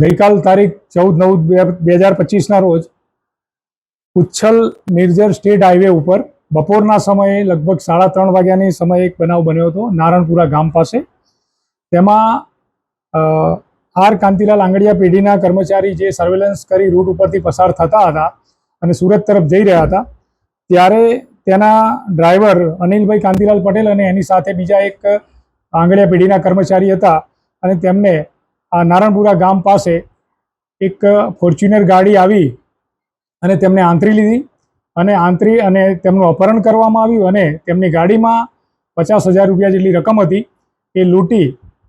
ગઈકાલ તારીખ ચૌદ નવ બે હજાર પચીસના રોજ ઉચ્છલ નિર્જર સ્ટેટ હાઈવે ઉપર બપોરના સમયે લગભગ સાડા ત્રણ વાગ્યાની સમયે એક બનાવ બન્યો હતો, નારણપુરા ગામ પાસે. તેમાં આર કાંતિલાલ આંગડિયા પેઢીના કર્મચારી જે સર્વેલન્સ કરી રૂટ ઉપરથી પસાર થતા હતા અને સુરત તરફ જઈ રહ્યા હતા, ત્યારે તેના ડ્રાઈવર અનિલભાઈ કાંતિલાલ પટેલ અને એની સાથે બીજા એક આંગડિયા પેઢીના કર્મચારી હતા અને તેમને આ નારણપુરા ગામ પાસે એક ફોર્ચ્યુનર ગાડી આવી અને તેમને આંતરી લીધી અને આંતરી અને તેમનું અપહરણ કરવામાં આવ્યું અને તેમની ગાડીમાં પચાસ હજાર રૂપિયા જેટલી રકમ હતી. એ લૂંટી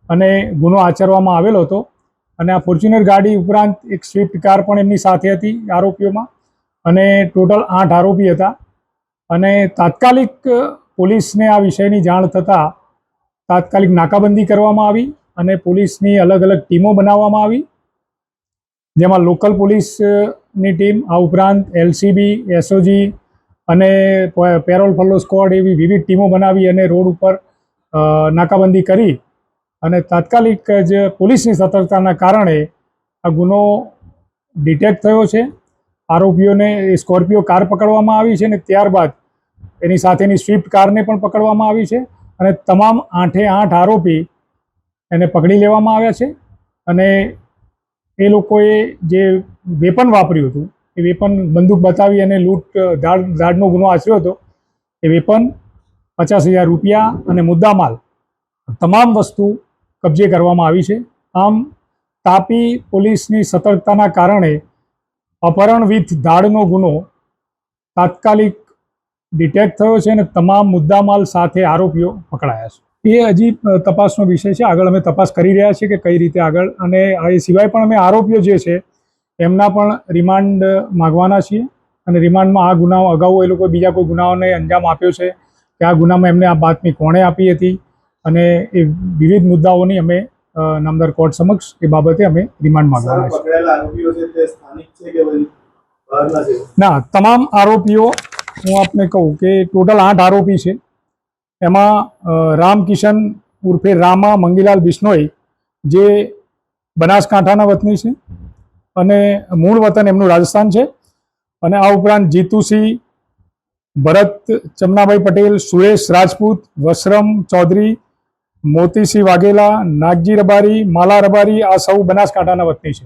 અને ગુનો આચરવામાં આવેલો હતો. અને આ ફોર્ચ્યુનર ગાડી ઉપરાંત એક સ્વિફ્ટ કાર પણ એમની સાથે હતી આરોપીઓમાં. અને ટોટલ આઠ આરોપી હતા. અને તાત્કાલિક પોલીસને આ વિષયની જાણ થતાં તાત્કાલિક નાકાબંધી કરવામાં આવી. અને પોલીસની અલગ અલગ ટીમો બનાવવામાં આવી. જેમાં લોકલ પોલીસની ટીમ, આ ઉપરાંત એલસીબી, એસઓજી અને પેરોલ ફલો સ્ક્વોડ એવી વિવિધ ટીમો બનાવી અને રોડ ઉપર નાકાબંધી કરી. અને તાત્કાલિક જ પોલીસની સતર્કતાના કારણે આ ગુનો ડિટેક્ટ થયો છે. આરોપીઓને સ્કોર્પિયો કાર પકડવામાં આવી છે અને ત્યારબાદ એની સાથેની સ્વિફ્ટ કારને પણ પકડવામાં આવી છે. અને તમામ આઠે આઠ આરોપી એને પકડી લેવામાં આવ્યા છે અને એ લોકોએ જે વેપન વાપર્યું હતું, એ વેપન બંદૂક બતાવી અને લૂંટ ધાડ ધાડનો ગુનો આચર્યો હતો, એ વેપન પચાસ હજાર રૂપિયા અને મુદ્દામાલ તમામ વસ્તુ કબજે કરવામાં આવી છે. આમ તાપી પોલીસની સતર્કતાના કારણે અપહરણ વિથ ધાડનો ગુનો તાત્કાલિક ડિટેક્ટ થયો છે અને તમામ મુદ્દામાલ સાથે આરોપીઓ પકડાયા છે. એ હજી તપાસનો વિષય છે. આગળ અમે તપાસ કરી રહ્યા છીએ કે કઈ રીતે આગળ. અને એ સિવાય પણ અમે આરોપીઓ જે છે એમના પણ રિમાન્ડ માગવાના છીએ. અને રિમાન્ડમાં આ ગુનાઓ અગાઉ એ લોકો બીજા કોઈ ગુનાઓને અંજામ આપ્યો છે કે આ ગુનામાં એમને આ બાતમી કોણે આપી હતી. અને એ વિવિધ મુદ્દાઓની અમે નામદાર કોર્ટ સમક્ષ એ બાબતે અમે રિમાન્ડ માગવાના છે? ના તમામ આરોપીઓ હું આપને કહું કે ટોટલ આઠ આરોપી છે. એમાં રામકિશન ઉર્ફે રામા મંગીલાલ બિશ્નોઈ જે બનાસકાંઠાના વતની છે અને મૂળ વતન એમનું રાજસ્થાન છે. અને આ ઉપરાંત જીતુસિંહ, ભરત ચમનાભાઈ પટેલ, સુરેશ રાજપૂત, વસરમ ચૌધરી, મોતીસિંહ વાઘેલા, નાગજી રબારી, માલા રબારી આ સૌ બનાસકાંઠાના વતની છે.